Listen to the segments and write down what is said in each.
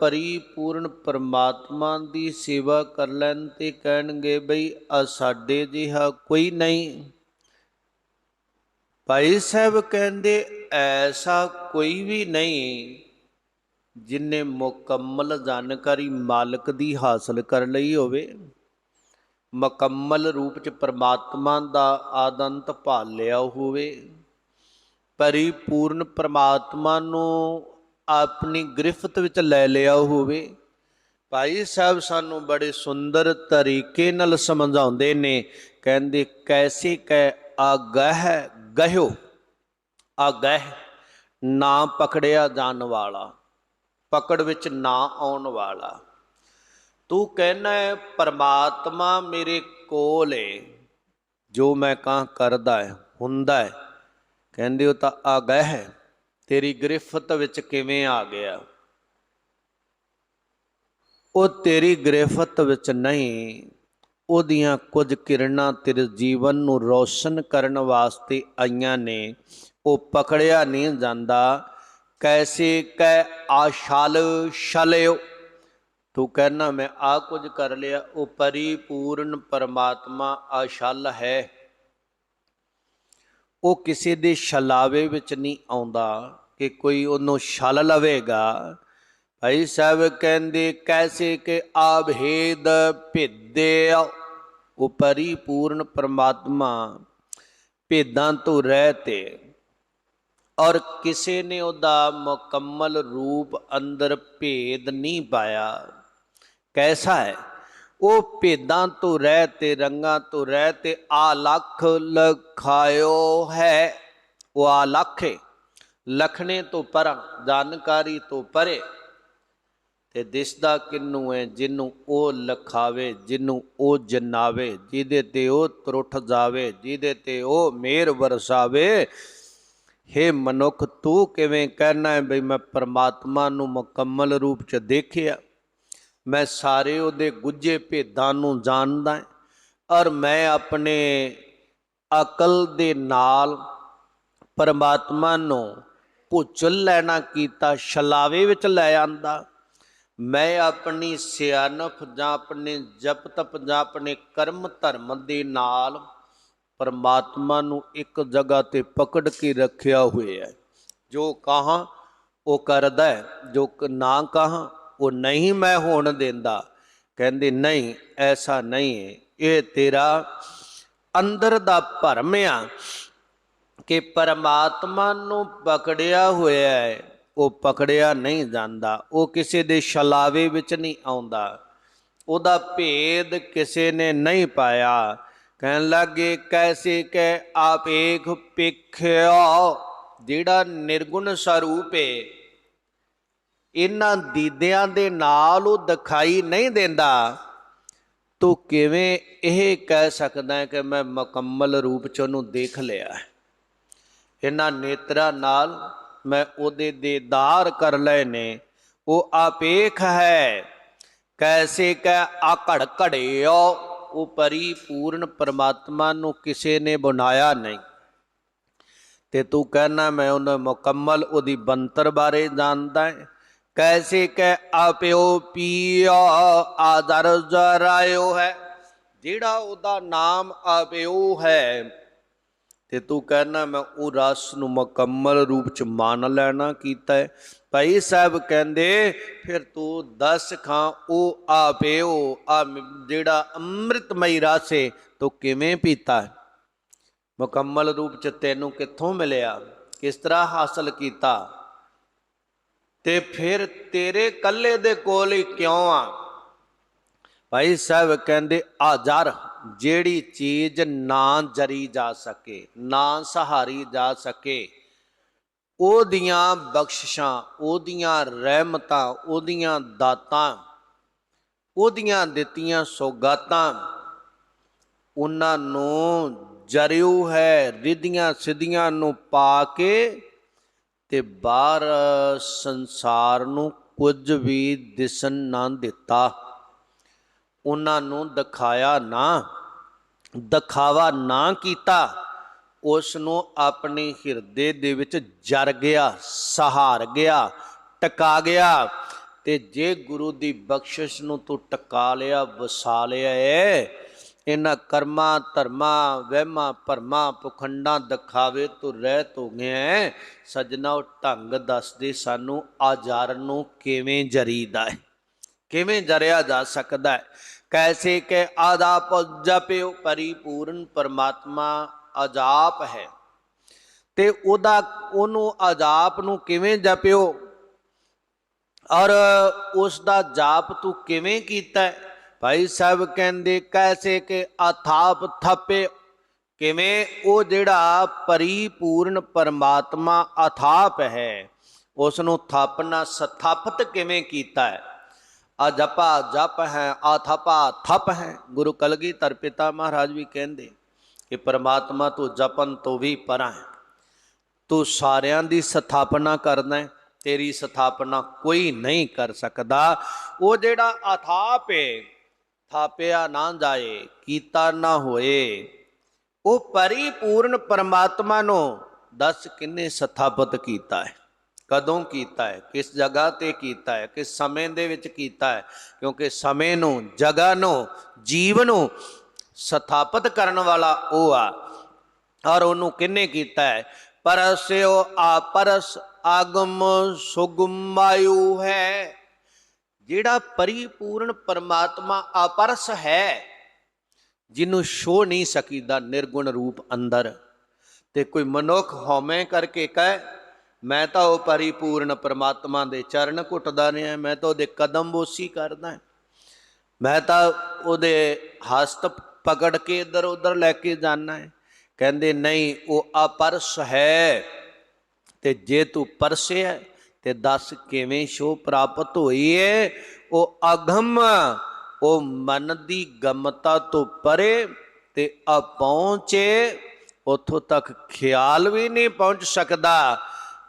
ਪਰਿਪੂਰਨ ਪਰਮਾਤਮਾ ਦੀ ਸੇਵਾ ਕਰ ਲੈਣ ਤੇ ਕਹਿਣਗੇ, ਬਈ, ਆ ਸਾਡੇ ਜਿਹਾ ਕੋਈ ਨਹੀਂ। ਭਾਈ ਸਾਹਿਬ ਕਹਿੰਦੇ, ਐਸਾ ਕੋਈ ਵੀ ਨਹੀਂ ਜਿਨੇ ਮੁਕੰਮਲ ਜਾਣਕਾਰੀ ਮਾਲਕ ਦੀ ਹਾਸਲ ਕਰ ਲਈ ਹੋਵੇ। ਮੁਕੰਮਲ ਰੂਪ ਚ ਪਰਮਾਤਮਾ ਦਾ ਆਦੰਤ ਭਾਲਿਆ ਹੋਵੇ। ਪਰਿਪੂਰਨ ਪਰਮਾਤਮਾ ਨੂੰ ਆਪਣੀ ਗ੍ਰਿਫਤ ਵਿੱਚ ਲੈ ਲਿਆ ਹੋਵੇ। ਭਾਈ ਸਾਹਿਬ ਸਾਨੂੰ ਬੜੇ ਸੁੰਦਰ ਤਰੀਕੇ ਨਾਲ ਸਮਝਾਉਂਦੇ ਨੇ, ਕਹਿੰਦੇ, ਕੈਸੇ ਕੈ ਆਗਹ ਗਹਿਓ? ਆਗਹ, ਨਾ ਪਕੜਿਆ ਜਾਣ ਵਾਲਾ, ਪਕੜ ਵਿੱਚ ਨਾ ਆਉਣ ਵਾਲਾ। ਤੂੰ ਕਹਿਣਾ ਹੈ, ਪਰਮਾਤਮਾ ਮੇਰੇ ਕੋਲ ਏ, ਜੋ ਮੈਂ ਕਾਂ ਕਰਦਾ ਹੈ, ਹੁੰਦਾ ਹੈ। ਕਹਿੰਦੇ ਉਹ ਤਾਂ ਆ ਹੈ। ਤੇਰੀ ਗ੍ਰਿਫਤ ਵਿੱਚ ਕਿਵੇਂ ਆ ਗਿਆ? ਉਹ ਤੇਰੀ ਗ੍ਰਿਫਤ ਵਿੱਚ ਨਹੀਂ, ਉਹਦੀਆਂ ਕੁਝ ਕਿਰਨਾਂ ਤੇਰੇ ਜੀਵਨ ਨੂੰ ਰੌਸ਼ਨ ਕਰਨ ਵਾਸਤੇ ਆਈਆਂ ਨੇ। ਉਹ ਪਕੜਿਆ ਨਹੀਂ ਜਾਂਦਾ। ਕੈਸੇ ਕੈ ਆਸ਼ਲ ਸ਼ਲਿਓ ਤੂੰ ਕਹਿਣਾ ਮੈਂ ਆ ਕੁਝ ਕਰ ਲਿਆ, ਉਹ ਪਰਿਪੂਰਨ ਪਰਮਾਤਮਾ ਆਸ਼ਲ ਹੈ। ਉਹ ਕਿਸੇ ਦੇ ਛਲਾਵੇ ਵਿੱਚ ਨਹੀਂ ਆਉਂਦਾ ਕਿ ਕੋਈ ਉਹਨੂੰ ਛਲ ਲਵੇਗਾ। ਭਾਈ ਸਾਹਿਬ ਕਹਿੰਦੇ, ਕੈਸੇ ਕਿ ਆਭੇਦ ਭੇਦਿਆ ਉਹ ਪਰਿਪੂਰਨ ਪਰਮਾਤਮਾ ਭੇਦਾਂ ਤੋਂ ਰਹਿਤੇ ਔਰ ਕਿਸੇ ਨੇ ਉਹਦਾ ਮੁਕੰਮਲ ਰੂਪ ਅੰਦਰ ਭੇਦ ਨਹੀਂ ਪਾਇਆ। ਕੈਸਾ ਹੈ? ਉਹ ਭੇਦਾਂ ਤੋਂ ਰਹਿ ਤੇ ਰੰਗਾਂ ਤੋਂ ਰਹਿ ਤੇ ਆ ਲੱਖ ਲਖਾਇਓ ਹੈ। ਉਹ ਆ ਲੱਖੇ ਲਖਣੇ ਤੋਂ ਪਰਾਂ, ਜਾਣਕਾਰੀ ਤੋਂ ਪਰੇ। ਤੇ ਦਿਸਦਾ ਕਿੰਨੂੰ ਹੈ? ਜਿਹਨੂੰ ਉਹ ਲਖਾਵੇ, ਜਿਹਨੂੰ ਉਹ ਜਨਾਵੇ, ਜਿਹਦੇ ਤੇ ਉਹ ਤਰੁੱਠ ਜਾਵੇ, ਜਿਹਦੇ ਤੇ ਉਹ ਮੇਰ ਵਰਸਾਵੇ। ਹੇ ਮਨੁੱਖ, ਤੂੰ ਕਿਵੇਂ ਕਹਿਣਾ ਹੈ? ਬਈ ਮੈਂ ਪਰਮਾਤਮਾ ਨੂੰ ਮੁਕੰਮਲ ਰੂਪ ਚ ਦੇਖਿਆ। ਮੈਂ ਸਾਰੇ ਉਹਦੇ ਗੁੱਝੇ ਭੇਦਾਂ ਨੂੰ ਜਾਣਦਾ ਔਰ ਮੈਂ ਆਪਣੇ ਅਕਲ ਦੇ ਨਾਲ ਪਰਮਾਤਮਾ ਨੂੰ ਭੁੱਚਲ ਲੈਣਾ ਕੀਤਾ, ਛਲਾਵੇ ਵਿੱਚ ਲੈ ਆਂਦਾ। ਮੈਂ ਆਪਣੀ ਸਿਆਣਪ ਜਾਂ ਆਪਣੇ ਜਪ ਤਪ ਜਾਂ ਆਪਣੇ ਕਰਮ ਧਰਮ ਦੇ ਨਾਲ ਪਰਮਾਤਮਾ ਨੂੰ ਇੱਕ ਜਗ੍ਹਾ ਤੇ ਪਕੜ ਕੇ ਰੱਖਿਆ ਹੋਇਆ ਹੈ। ਜੋ ਕਹਾ, ਉਹ ਕਰਦਾ ਹੈ, ਜੋ ਨਾ ਕਹਾ ਉਹ ਨਹੀਂ ਮੈਂ ਹੋਣ ਦਿੰਦਾ। ਕਹਿੰਦੇ, ਨਹੀਂ, ਐਸਾ ਨਹੀਂ ਹੈ ਇਹ ਤੇਰਾ ਅੰਦਰ ਦਾ ਭਰਮ ਆ ਕਿ ਪਰਮਾਤਮਾ ਨੂੰ ਪਕੜਿਆ ਹੋਇਆ ਹੈ ਉਹ ਪਕੜਿਆ ਨਹੀਂ ਜਾਂਦਾ। ਉਹ ਕਿਸੇ ਦੇ ਛਲਾਵੇ ਵਿੱਚ ਨਹੀਂ ਆਉਂਦਾ। ਉਹਦਾ ਭੇਦ ਕਿਸੇ ਨੇ ਨਹੀਂ ਪਾਇਆ। ਕਹਿਣ ਲੱਗੇ, ਕੈਸੇ ਕੈ ਆਪੇਖ ਪਿਖਿਓ ਜਿਹੜਾ ਨਿਰਗੁਣ ਸਰੂਪ ਹੈ ਇਹਨਾਂ ਦੀਦਿਆਂ ਦੇ ਨਾਲ ਉਹ ਦਿਖਾਈ ਨਹੀਂ ਦਿੰਦਾ। ਤੂੰ ਕਿਵੇਂ ਇਹ ਕਹਿ ਸਕਦਾ ਹੈ ਕਿ ਮੈਂ ਮੁਕੰਮਲ ਰੂਪ ਚ ਉਹਨੂੰ ਦੇਖ ਲਿਆ ਇਹਨਾਂ ਨੇਤਰਾਂ ਨਾਲ ਮੈਂ ਉਹਦੇ ਦੇਦਾਰ ਕਰ ਲਏ ਨੇ। ਉਹ ਆਪੇਖ ਹੈ। ਕੈਸੇ ਕੈ ਆਕੜ ਘੜਿਓ, ਉਹ ਪਰਿਪੂਰਨ ਪਰਮਾਤਮਾ ਨੂੰ ਕਿਸੇ ਨੇ ਬਣਾਇਆ ਨਹੀਂ। ਤੇ ਤੂੰ ਕਹਿਣਾ ਮੈਂ ਉਹਨੂੰ ਮੁਕੰਮਲ, ਉਹਦੀ ਬੰਤਰ ਬਾਰੇ ਜਾਣਦਾ ਹੈ? ਕੈਸੇ ਕੈ ਆਪਿਓ ਪੀਓ ਆਦਰ ਜਰਾਇਓ ਹੈ। ਜਿਹੜਾ ਉਹਦਾ ਨਾਮ ਆਪਿਓ ਹੈ, ਤੇ ਤੂੰ ਕਹਿਣਾ, ਮੈਂ ਉਹ ਰਸ ਨੂੰ ਮੁਕੰਮਲ ਰੂਪ ਚ ਮੰਨ ਲੈਣਾ ਕੀਤਾ ਹੈ। ਭਾਈ ਸਾਹਿਬ ਕਹਿੰਦੇ, ਫਿਰ ਤੂੰ ਦੱਸ ਖਾਂ, ਉਹ ਆਪਿਓ, ਆ ਜਿਹੜਾ ਅੰਮ੍ਰਿਤਮਈ ਰਸ ਹੈ ਤੂੰ ਕਿਵੇਂ ਪੀਤਾ ਹੈ? ਮੁਕੰਮਲ ਰੂਪ ਚ ਤੈਨੂੰ ਕਿੱਥੋਂ ਮਿਲਿਆ? ਕਿਸ ਤਰ੍ਹਾਂ ਹਾਸਲ ਕੀਤਾ? ਤੇ ਫਿਰ ਤੇਰੇ ਕੱਲੇ ਦੇ ਕੋਲ ਹੀ ਕਿਉਂ ਆ? ਭਾਈ ਸਾਹਿਬ ਕਹਿੰਦੇ ਆਜਰ ਜਿਹੜੀ ਚੀਜ਼ ਨਾ ਜਰੀ ਜਾ ਸਕੇ, ਨਾ ਸਹਾਰੀ ਜਾ ਸਕੇ, ਉਹਦੀਆਂ ਬਖਸ਼ਿਸ਼ਾਂ, ਉਹਦੀਆਂ ਰਹਿਮਤਾਂ, ਉਹਦੀਆਂ ਦਾਤਾਂ, ਉਹਦੀਆਂ ਦਿੱਤੀਆਂ ਸੌਗਾਤਾਂ, ਉਹਨਾਂ ਨੂੰ ਜਰਿਉ ਹੈ, ਰਿਧੀਆਂ ਸਿੱਧੀਆਂ ਨੂੰ ਪਾ ਕੇ ਤੇ ਬਾਹਰ ਸੰਸਾਰ ਨੂੰ ਕੁਝ ਵੀ ਦਿਸਣ ਨਾ ਦਿੱਤਾ। ਉਹਨਾਂ ਨੂੰ ਦਿਖਾਇਆ ਨਾ, ਦਿਖਾਵਾ ਨਾ ਕੀਤਾ। ਉਸ ਨੂੰ ਆਪਣੇ ਹਿਰਦੇ ਦੇ ਵਿੱਚ ਜਰ ਗਿਆ, ਸਹਾਰ ਗਿਆ, ਟਕਾ ਗਿਆ ਤੇ ਜੇ ਗੁਰੂ ਦੀ ਬਖਸ਼ਿਸ਼ ਨੂੰ ਤੂੰ ਟਕਾ ਲਿਆ, ਵਸਾ ਲਿਆ ਏ ਇਹਨਾਂ ਕਰਮਾਂ, ਧਰਮਾਂ, ਵਹਿਮਾਂ, ਭਰਮਾਂ, ਪਖੰਡਾਂ ਦਿਖਾਵੇ ਤੂੰ ਰਹਿ ਤੋ ਗਿਆ ਸਜਣਾ, ਉਹ ਢੰਗ ਦੱਸਦੇ ਸਾਨੂੰ ਆਜਾਰ ਨੂੰ ਕਿਵੇਂ ਜਰੀਦਾ ਹੈ। ਕਿਵੇਂ ਜਰਿਆ ਜਾ ਸਕਦਾ ਹੈ। ਕੈਸੇ ਕਿ ਆਦਾਪ ਜਪਿਓ ਪਰਿਪੂਰਨ ਪਰਮਾਤਮਾ ਅਜਾਪ ਹੈ। ਤੇ ਉਹਦਾ, ਉਹਨੂੰ ਅਜਾਪ ਨੂੰ ਕਿਵੇਂ ਜਪਿਓ? ਔਰ ਉਸ ਦਾ ਜਾਪ ਤੂੰ ਕਿਵੇਂ ਕੀਤਾ ਹੈ? ਭਾਈ ਸਾਹਿਬ ਕਹਿੰਦੇ, ਕੈਸੇ ਕਿ ਅਥਾਪ ਥਪੇ। ਕਿਵੇਂ? ਉਹ ਜਿਹੜਾ ਪਰਿਪੂਰਨ ਪਰਮਾਤਮਾ ਅਥਾਪ ਹੈ ਉਸ ਨੂੰ ਥਾਪਨਾ ਸਥਾਪਿਤ ਕਿਵੇਂ ਕੀਤਾ ਹੈ? ਅਜਪਾ ਜਪ ਹੈ, ਆਥਪਾ ਥਪ ਹੈ। ਗੁਰੂ ਕਲਗੀਧਰ ਪਿਤਾ ਮਹਾਰਾਜ ਵੀ ਕਹਿੰਦੇ ਕਿ ਪਰਮਾਤਮਾ ਤੂੰ ਜਪਨ ਤੋਂ ਵੀ ਪਰਾਂ ਹੈ। ਤੂੰ ਸਾਰਿਆਂ ਦੀ ਸਥਾਪਨਾ ਕਰਦਾ ਹੈ, ਤੇਰੀ ਸਥਾਪਨਾ ਕੋਈ ਨਹੀਂ ਕਰ ਸਕਦਾ। ਉਹ ਜਿਹੜਾ ਅਥਾਪ ਹੈ ਥਾਪਿਆ ਨਾ ਜਾਏ, ਕੀਤਾ ਨਾ ਹੋਏ। ਉਹ ਪਰਿਪੂਰਨ ਪਰਮਾਤਮਾ ਨੂੰ ਦੱਸ ਕਿੰਨੇ ਸਥਾਪਿਤ ਕੀਤਾ ਹੈ। ਕਦੋਂ ਕੀਤਾ ਹੈ, ਕਿਸ ਜਗ੍ਹਾ ਤੇ ਕੀਤਾ ਹੈ, ਕਿਸ ਸਮੇਂ ਦੇ ਵਿੱਚ ਕੀਤਾ ਹੈ, ਕਿਉਂਕਿ ਸਮੇਂ ਨੂੰ, ਜਗ੍ਹਾ ਨੂੰ, ਜੀਵ ਨੂੰ ਸਥਾਪਿਤ ਕਰਨ ਵਾਲਾ ਉਹ ਆ ਔਰ ਉਹਨੂੰ ਕਿੰਨੇ ਕੀਤਾ ਹੈ? ਪਰਸਿਓ ਆਪਰਸ ਆਗਮ ਸੁਗਮਾਯੂ ਹੈ। ਜਿਹੜਾ ਪਰਿਪੂਰਨ ਪਰਮਾਤਮਾ ਆਪਰਸ ਹੈ, ਜਿਹਨੂੰ ਛੋ ਨਹੀਂ ਸਕੀਦਾ ਨਿਰਗੁਣ ਰੂਪ ਅੰਦਰ। ਤੇ ਕੋਈ ਮਨੁੱਖ ਹਉਮੈ ਕਰਕੇ ਕਹੇ, ਮੈਂ ਤਾਂ ਉਹ ਪਰਿਪੂਰਨ ਪਰਮਾਤਮਾ ਦੇ ਚਰਨ ਘੁੱਟਦਾ ਰਿਹਾ, ਮੈਂ ਤਾਂ ਉਹਦੇ ਕਦਮ ਬੋਸੀ ਕਰਦਾ ਮੈਂ ਤਾਂ ਉਹਦੇ ਹਸਤ ਪਕੜ ਕੇ ਇੱਧਰ ਉੱਧਰ ਲੈ ਕੇ ਜਾਣਾ ਹੈ। ਕਹਿੰਦੇ, ਨਹੀਂ, ਉਹ ਅਪਰਸ ਹੈ ਤੇ ਜੇ ਤੂੰ ਪਰਸਿਆ ਤੇ ਦੱਸ ਕਿਵੇਂ ਸ਼ੋ ਪ੍ਰਾਪਤ ਹੋਈ ਏ? ਉਹ ਅਗਮ, ਉਹ ਮਨ ਦੀ ਗਮਤਾ ਤੋਂ ਪਰੇ ਤੇ ਆ ਪਹੁੰਚੇ। ਉਥੋਂ ਤੱਕ ਖਿਆਲ ਵੀ ਨਹੀਂ ਪਹੁੰਚ ਸਕਦਾ।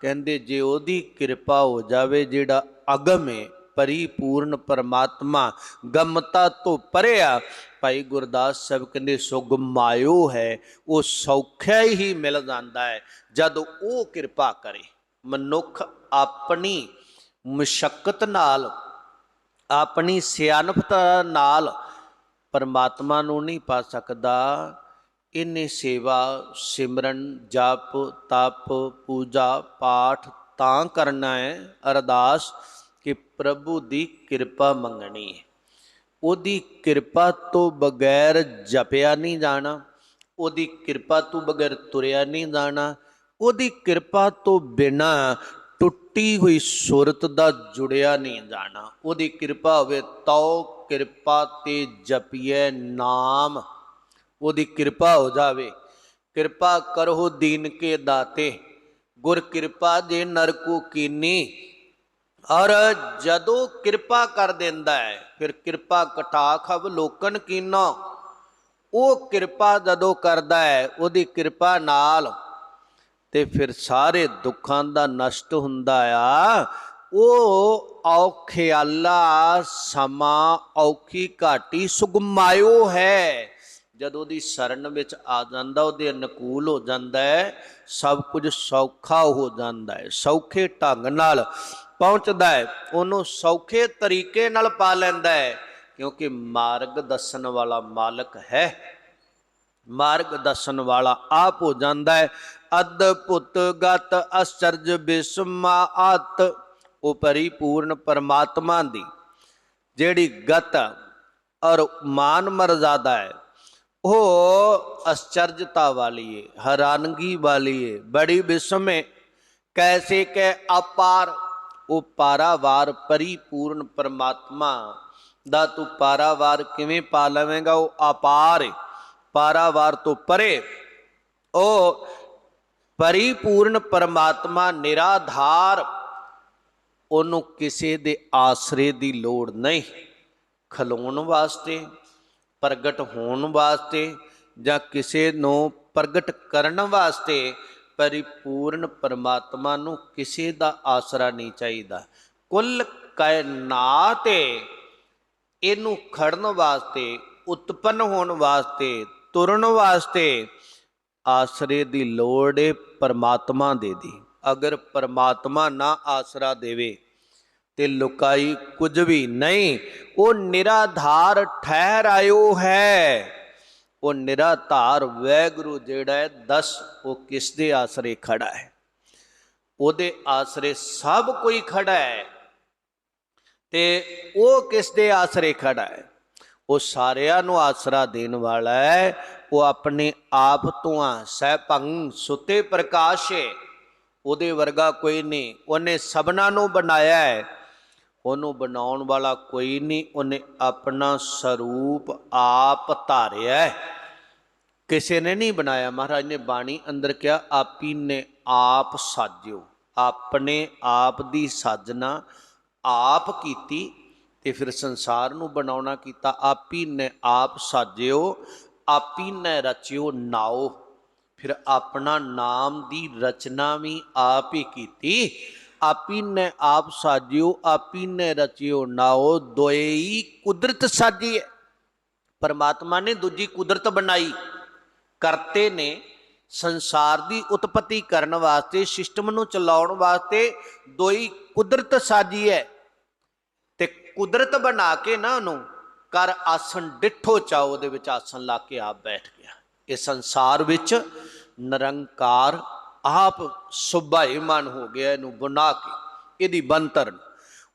ਕਹਿੰਦੇ ਜੇ ਉਹਦੀ ਕਿਰਪਾ ਹੋ ਜਾਵੇ, ਜਿਹੜਾ ਅਗਮ ਏ, ਪਰਿਪੂਰਨ ਪਰਮਾਤਮਾ, ਗਮਤਾ ਤੋਂ ਪਰੇ ਆ, ਭਾਈ ਗੁਰਦਾਸ ਸਾਹਿਬ ਕਹਿੰਦੇ ਸੁਗਮਾਇਓ ਹੈ, ਉਹ ਸੌਖਿਆ ਹੀ ਮਿਲ ਜਾਂਦਾ ਹੈ, ਜਦ ਉਹ ਕਿਰਪਾ ਕਰੇ। ਮਨੁੱਖ ਆਪਣੀ ਮੁਸ਼ਕਲ ਨਾਲ, ਆਪਣੀ ਸਿਆਣਪਤਾ ਨਾਲ ਪਰਮਾਤਮਾ ਨੂੰ ਨਹੀਂ ਪਾ ਸਕਦਾ। ਇਹਨੇ ਸੇਵਾ, ਸਿਮਰਨ, ਜਪ, ਤਪ, ਪੂਜਾ, ਪਾਠ ਤਾਂ ਕਰਨਾ ਹੈ, ਅਰਦਾਸ ਕਿ ਪ੍ਰਭੂ ਦੀ ਕਿਰਪਾ ਮੰਗਣੀ ਹੈ। ਉਹਦੀ ਕਿਰਪਾ ਤੋਂ ਬਗੈਰ ਜਪਿਆ ਨਹੀਂ ਜਾਣਾ, ਉਹਦੀ ਕਿਰਪਾ ਤੋਂ ਬਗੈਰ ਤੁਰਿਆ ਨਹੀਂ ਜਾਣਾ ਉਹਦੀ ਕਿਰਪਾ ਤੋਂ ਬਿਨਾ ਟੁੱਟੀ ਹੋਈ ਸੁਰਤ ਦਾ ਜੁੜਿਆ ਨਹੀਂ ਜਾਣਾ। ਉਹਦੀ ਕਿਰਪਾ ਹੋਵੇ ਤਉ ਕਿਰਪਾ ਤੇ ਜਪੀਏ ਨਾਮ। ਉਹਦੀ ਕਿਰਪਾ ਹੋ ਜਾਵੇ। ਕਿਰਪਾ ਕਰੋ ਦੀਨ ਕੇ ਦਾਤੇ। ਗੁਰ ਕਿਰਪਾ ਦੇ ਨਰ ਕੀਨੀ। ਔਰ ਜਦੋਂ ਕਿਰਪਾ ਕਰ ਦਿੰਦਾ ਹੈ, ਫਿਰ ਕਿਰਪਾ ਕਟਾਖ ਅਵਲੋਕਨ ਕੀਨਾ। ਉਹ ਕਿਰਪਾ ਜਦੋਂ ਕਰਦਾ ਹੈ, ਉਹਦੀ ਕਿਰਪਾ ਨਾਲ ਤੇ ਫਿਰ ਸਾਰੇ ਦੁੱਖਾਂ ਦਾ ਨਸ਼ਟ ਹੁੰਦਾ ਆ। ਉਹ ਔਖਿਆਲਾ ਸਮਾਂ ਔਖੀ ਘਾਟੀ ਸੁਗਮਾਇਓ ਹੈ। ਜਦ ਉਹਦੀ ਸ਼ਰਨ ਵਿੱਚ ਆ ਜਾਂਦਾ, ਉਹਦੇ ਅਨੁਕੂਲ ਹੋ ਜਾਂਦਾ ਹੈ, ਸਭ ਕੁਝ ਸੌਖਾ ਹੋ ਜਾਂਦਾ ਹੈ, ਸੌਖੇ ਢੰਗ ਨਾਲ ਪਹੁੰਚਦਾ ਹੈ, ਉਹਨੂੰ ਸੌਖੇ ਤਰੀਕੇ ਨਾਲ ਪਾ ਲੈਂਦਾ ਹੈ, ਕਿਉਂਕਿ ਮਾਰਗ ਦੱਸਣ ਵਾਲਾ ਮਾਲਕ ਹੈ। ਮਾਰਗ ਦੱਸਣ ਵਾਲਾ ਆਪ ਹੋ ਜਾਂਦਾ ਹੈ। ਅਦਭੁਤ ਗਤ ਅਚਰਜ ਬਿਸਮਾਤ ਉਹ ਪਰਿਪੂਰਨ ਪਰਮਾਤਮਾ ਦੀ। ਜਿਹੜੀ ਗਤ ਔਰ ਮਾਨ ਮਰਜ਼ਾਦਾ ਹੈ, ਉਹ ਅਚਰਜਤਾ ਵਾਲੀ ਹੈ ਹੈਰਾਨਗੀ ਵਾਲੀ ਹੈ ਬੜੀ ਬਿਸਮੇ ਕੈਸੇ ਕਿ ਅਪਾਰ, ਉਹ ਪਾਰਾਵਾਰ ਪਰਿਪੂਰਨ ਪਰਮਾਤਮਾ ਦਾ ਤੂੰ ਪਾਰਾਵਾਰ ਕਿਵੇਂ ਪਾ ਲਵੇਂਗਾ, ਉਹ ਅਪਾਰ ਹੈ ਪਾਰਾਵਾਰ ਤੋਂ ਪਰੇ, ਉਹ ਪਰਿਪੂਰਨ ਪਰਮਾਤਮਾ ਨਿਰਾਧਾਰ, ਉਹਨੂੰ ਕਿਸੇ ਦੇ ਆਸਰੇ ਦੀ ਲੋੜ ਨਹੀਂ। ਖਲੋਣ ਵਾਸਤੇ, ਪ੍ਰਗਟ ਹੋਣ ਵਾਸਤੇ ਜਾਂ ਕਿਸੇ ਨੂੰ ਪ੍ਰਗਟ ਕਰਨ ਵਾਸਤੇ ਪਰਿਪੂਰਨ ਪਰਮਾਤਮਾ ਨੂੰ ਕਿਸੇ ਦਾ ਆਸਰਾ ਨਹੀਂ ਚਾਹੀਦਾ। ਕੁੱਲ ਕਾਇਨਾਤ ਇਹਨੂੰ ਖੜਨ ਵਾਸਤੇ, ਉਤਪੰਨ ਹੋਣ ਵਾਸਤੇ ਤੁਰਨ ਵਾਸਤੇ ਆਸਰੇ ਦੀ ਲੋੜ ਏ ਪਰਮਾਤਮਾ ਦੇ ਦੀ। ਅਗਰ ਪਰਮਾਤਮਾ ਨਾ ਆਸਰਾ ਦੇਵੇ ਤੇ ਲੁਕਾਈ ਕੁਝ ਵੀ ਨਹੀਂ, ਉਹ ਨਿਰਾਧਾਰ ਠਹਿਰ ਆਇਓ ਹੈ। ਉਹ ਨਿਰਾਧਾਰ ਵੈਗੁਰੂ ਜਿਹੜਾ ਹੈ, ਦਸ ਉਹ ਕਿਸ ਦੇ ਆਸਰੇ ਖੜਾ ਹੈ। ਉਹਦੇ ਆਸਰੇ ਸਭ ਕੋਈ ਖੜਾ ਹੈ ਤੇ ਉਹ ਕਿਸ ਦੇ ਆਸਰੇ ਖੜਾ ਹੈ? ਉਹ ਸਾਰਿਆਂ ਨੂੰ ਆਸਰਾ ਦੇਣ ਵਾਲਾ ਹੈ। ਉਹ ਆਪਣੇ ਆਪ ਤੋਂ ਆ ਸਹਿਭੰਗ ਸੁਤੇ ਪ੍ਰਕਾਸ਼ ਹੈ ਉਹਦੇ ਵਰਗਾ ਕੋਈ ਨਹੀਂ। ਉਹਨੇ ਸਭਨਾਂ ਨੂੰ ਬਣਾਇਆ ਹੈ। ਉਹਨੂੰ ਬਣਾਉਣ ਵਾਲਾ ਕੋਈ ਨਹੀਂ। ਉਹਨੇ ਆਪਣਾ ਸਰੂਪ ਆਪ ਧਾਰਿਆ ਹੈ। ਕਿਸੇ ਨੇ ਨਹੀਂ ਬਣਾਇਆ। ਮਹਾਰਾਜ ਨੇ ਬਾਣੀ ਅੰਦਰ ਕਿਹਾ, ਆਪੀ ਨੇ ਆਪ ਸਾਜਿਓ। ਆਪਣੇ ਆਪ ਦੀ ਸਾਜਨਾ ਆਪ ਕੀਤੀ ਤੇ ਫਿਰ ਸੰਸਾਰ ਨੂੰ ਬਣਾਉਣਾ ਕੀਤਾ। ਆਪੀ ਨੇ ਆਪ ਸਾਜਿਓ, ਆਪੀ ਨੇ ਰਚਿਓ ਨਾਓ ਫਿਰ ਆਪਣਾ ਨਾਮ ਦੀ ਰਚਨਾ ਵੀ ਆਪ ਹੀ ਕੀਤੀ। ਆਪੀ ਨੇ ਆਪ ਸਾਜਿਓ, ਆਪੀ ਨੇ ਰਚਿਓ ਨਾਓ ਦੋਈ ਕੁਦਰਤ ਸਾਜੀ ਹੈ। ਪਰਮਾਤਮਾ ਨੇ ਦੂਜੀ ਕੁਦਰਤ ਬਣਾਈ। ਕਰਤੇ ਨੇ ਸੰਸਾਰ ਦੀ ਉਤਪਤੀ ਕਰਨ ਵਾਸਤੇ, ਸਿਸਟਮ ਨੂੰ ਚਲਾਉਣ ਵਾਸਤੇ ਦੋਈ ਕੁਦਰਤ ਸਾਜੀ ਹੈ। ਕੁਦਰਤ ਬਣਾ ਕੇ ਨਾ ਉਹਨੂੰ ਕਰ ਆਸਣ ਡਿੱਠੋ ਚਾਓ ਉਹਦੇ ਵਿੱਚ ਆਸਣ ਲਾ ਕੇ ਆਪ ਬੈਠ ਗਿਆ। ਇਹ ਸੰਸਾਰ ਵਿੱਚ ਨਿਰੰਕਾਰ ਆਪ ਸੁਭਾਈਮਾਨ ਹੋ ਗਿਆ, ਇਹਨੂੰ ਬਣਾ ਕੇ, ਇਹਦੀ ਬੰਤਰ ਨੂੰ।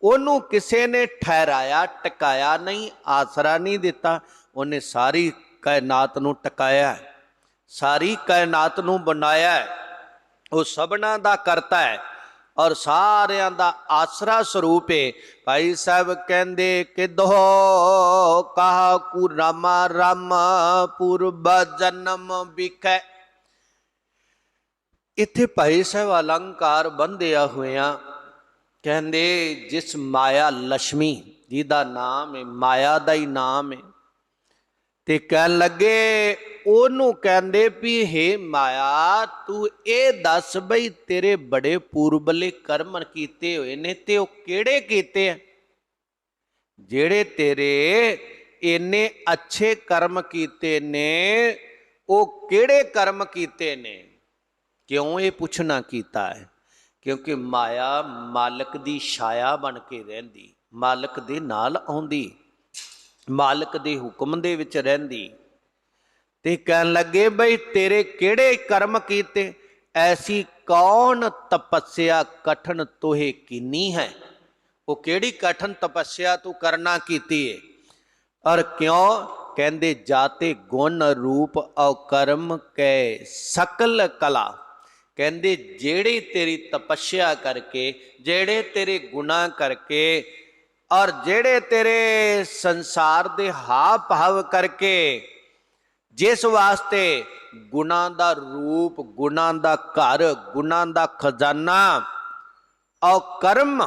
ਉਹਨੂੰ ਕਿਸੇ ਨੇ ਠਹਿਰਾਇਆ, ਟਿਕਾਇਆ ਨਹੀਂ, ਆਸਰਾ ਨਹੀਂ ਦਿੱਤਾ, ਉਹਨੇ ਸਾਰੀ ਕਾਇਨਾਤ ਨੂੰ ਟਿਕਾਇਆ ਸਾਰੀ ਕਾਇਨਾਤ ਨੂੰ ਬਣਾਇਆ ਉਹ ਸਭਨਾ ਦਾ ਕਰਤਾ ਹੈ। ਔਰ ਸਾਰਿਆਂ ਦਾ ਆਸਰਾ ਸਰੂਪ ਹੈ ਭਾਈ ਸਾਹਿਬ ਕਹਿੰਦੇ ਕਿ ਦੋ ਕਹਾ ਕੁ ਰਾਮਾ ਰਾਮਾ ਪੁਰਬ ਜਨਮ ਵਿਖੈ। ਇੱਥੇ ਭਾਈ ਸਾਹਿਬ ਅਲੰਕਾਰ ਬੰਦਿਆ ਹੋਇਆ। ਕਹਿੰਦੇ ਜਿਸ ਮਾਇਆ ਲక్ష్ਮੀ ਜਿਹਦਾ ਨਾਮ ਹੈ ਮਾਇਆ ਦਾ ਹੀ ਨਾਮ ਹੈ ਤੇ ਕਹਿਣ ਲੱਗੇ, ਉਹਨੂੰ ਕਹਿੰਦੇ ਵੀ, ਹੇ ਮਾਇਆ, ਤੂੰ ਇਹ ਦੱਸ ਬਈ, ਤੇਰੇ ਬੜੇ ਪੂਰਬਲੇ ਕਰਮ ਕੀਤੇ ਹੋਏ ਨੇ ਤੇ ਉਹ ਕਿਹੜੇ ਕੀਤੇ ਆ? ਜਿਹੜੇ ਤੇਰੇ ਇੰਨੇ ਅੱਛੇ ਕਰਮ ਕੀਤੇ ਨੇ, ਉਹ ਕਿਹੜੇ ਕਰਮ ਕੀਤੇ ਨੇ? ਕਿਉਂ ਇਹ ਪੁੱਛਣਾ ਕੀਤਾ ਹੈ? ਕਿਉਂਕਿ ਮਾਇਆ ਮਾਲਕ ਦੀ ਛਾਇਆ ਬਣ ਕੇ ਰਹਿੰਦੀ, ਮਾਲਕ ਦੇ ਨਾਲ ਆਉਂਦੀ। ਮਾਲਕ ਦੇ ਹੁਕਮ ਦੇ ਵਿੱਚ ਰਹਿੰਦੀ ਤੇ ਕਹਿਣ ਲੱਗੇ, ਬਈ ਤੇਰੇ ਕਿਹੜੇ ਕਰਮ ਕੀਤੇ? ਐਸੀ ਕੌਣ ਤਪੱਸਿਆ ਕਠਨ ਤੋਹੇ ਕੀਨੀ ਹੈ? ਉਹ ਕਿਹੜੀ ਕਠਨ ਤਪੱਸਿਆ ਤੂੰ ਕਰਨਾ ਕੀਤੀ ਏ? ਔਰ ਕਿਉਂ? ਕਹਿੰਦੇ, ਜਾਤੇ ਗੁਣ ਰੂਪ ਔ ਕਰਮ ਕੈ ਸਕਲ ਕਲਾ। ਕਹਿੰਦੇ, ਜਿਹੜੇ ਤੇਰੀ ਤਪੱਸਿਆ ਕਰਕੇ, ਜਿਹੜੇ ਤੇਰੇ ਗੁਨਾਹ ਕਰਕੇ ਔਰ ਜਿਹੜੇ ਤੇਰੇ ਸੰਸਾਰ ਦੇ ਹਾਵ ਭਾਵ ਕਰਕੇ ਜਿਸ ਵਾਸਤੇ ਗੁਨਾਹ ਦਾ ਰੂਪ ਗੁਨਾਹ ਦਾ ਘਰ ਗੁਨਾਹ ਦਾ ਖਜ਼ਾਨਾ ਔ ਕਰਮ